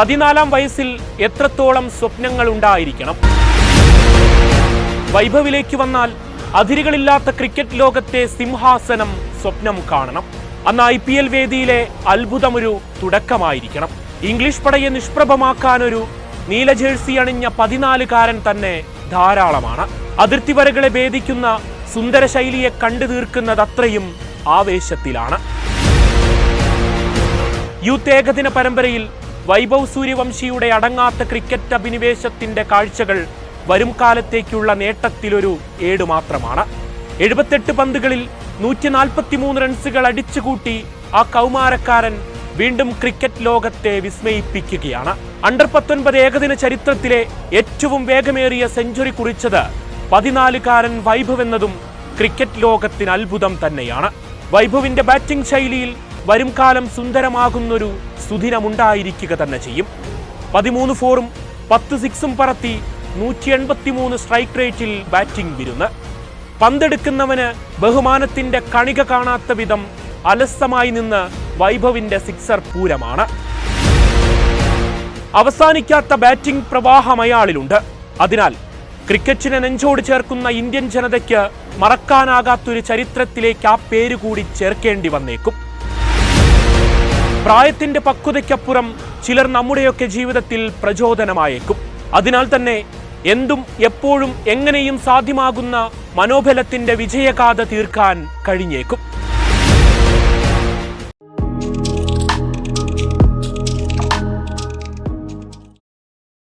പതിനാലാം വയസ്സിൽ എത്രത്തോളം സ്വപ്നങ്ങൾ ഉണ്ടായിരിക്കണം വൈഭവിലേക്ക് വന്നാൽ അതിരുകളില്ലാത്ത ക്രിക്കറ്റ് ലോകത്തെ സിംഹാസനം സ്വപ്നം കാണണം. അന്ന് ഐ പി എൽ വേദിയിലെ അത്ഭുതമൊരു തുടക്കമായിരിക്കണം. ഇംഗ്ലീഷ് പടയെ നിഷ്പ്രഭമാക്കാനൊരു നീല ജേഴ്സി അണിഞ്ഞ പതിനാലുകാരൻ തന്നെ ധാരാളമാണ്. അതിർത്തി വരകളെ ഭേദിക്കുന്ന സുന്ദര ശൈലിയെ കണ്ടു തീർക്കുന്നത് അത്രയും ആവേശത്തിലാണ്. യൂത്ത് ഏകദിന പരമ്പരയിൽ വൈഭവ് സൂര്യവംശിയുടെ അടങ്ങാത്ത ക്രിക്കറ്റ് അഭിനിവേശത്തിന്റെ കാഴ്ചകൾ വരും കാലത്തേക്കുള്ള നേട്ടത്തിലൊരു ഏട് മാത്രമാണ്. എഴുപത്തെട്ട് പന്തുകളിൽ നൂറ്റി നാൽപ്പത്തിമൂന്ന് റൺസുകൾ അടിച്ചുകൂട്ടി ആ കൗമാരക്കാരൻ വീണ്ടും ക്രിക്കറ്റ് ലോകത്തെ വിസ്മയിപ്പിക്കുകയാണ്. അണ്ടർ പത്തൊൻപത് ഏകദിന ചരിത്രത്തിലെ ഏറ്റവും വേഗമേറിയ സെഞ്ചുറി കുറിച്ചത് പതിനാലുകാരൻ വൈഭവ് എന്നതും ക്രിക്കറ്റ് ലോകത്തിന് അത്ഭുതം തന്നെയാണ്. വൈഭവിന്റെ ബാറ്റിംഗ് ശൈലിയിൽ വരും കാലം സുന്ദരമാകുന്നൊരു സുദിനമുണ്ടായിരിക്കുക തന്നെ ചെയ്യും. പതിമൂന്ന് ഫോറും പത്ത് സിക്സും പറത്തി നൂറ്റി എൺപത്തിമൂന്ന് സ്ട്രൈക്ക് റേറ്റിൽ ബാറ്റിംഗ് വിരുന്ന്. പന്തെടുക്കുന്നവന് ബഹുമാനത്തിന്റെ കണിക കാണാത്ത വിധം അലസമായി നിന്ന് വൈഭവിന്റെ സിക്സർ പൂരമാണ്. അവസാനിക്കാത്ത ബാറ്റിംഗ് പ്രവാഹം അയാളിലുണ്ട്. അതിനാൽ ക്രിക്കറ്റിനെ നെഞ്ചോട് ചേർക്കുന്ന ഇന്ത്യൻ ജനതയ്ക്ക് മറക്കാനാകാത്തൊരു ചരിത്രത്തിലേക്ക് ആ പേര് കൂടി ചേർക്കേണ്ടി വന്നേക്കും. പ്രായത്തിന്റെ പക്വതയ്ക്കപ്പുറം ചിലർ നമ്മുടെയൊക്കെ ജീവിതത്തിൽ പ്രചോദനമായേക്കും. അതിനാൽ തന്നെ എന്തും എപ്പോഴും എങ്ങനെയും സാധ്യമാകുന്ന മനോബലത്തിന്റെ വിജയഗാഥ തീർക്കാൻ കഴിഞ്ഞേക്കും.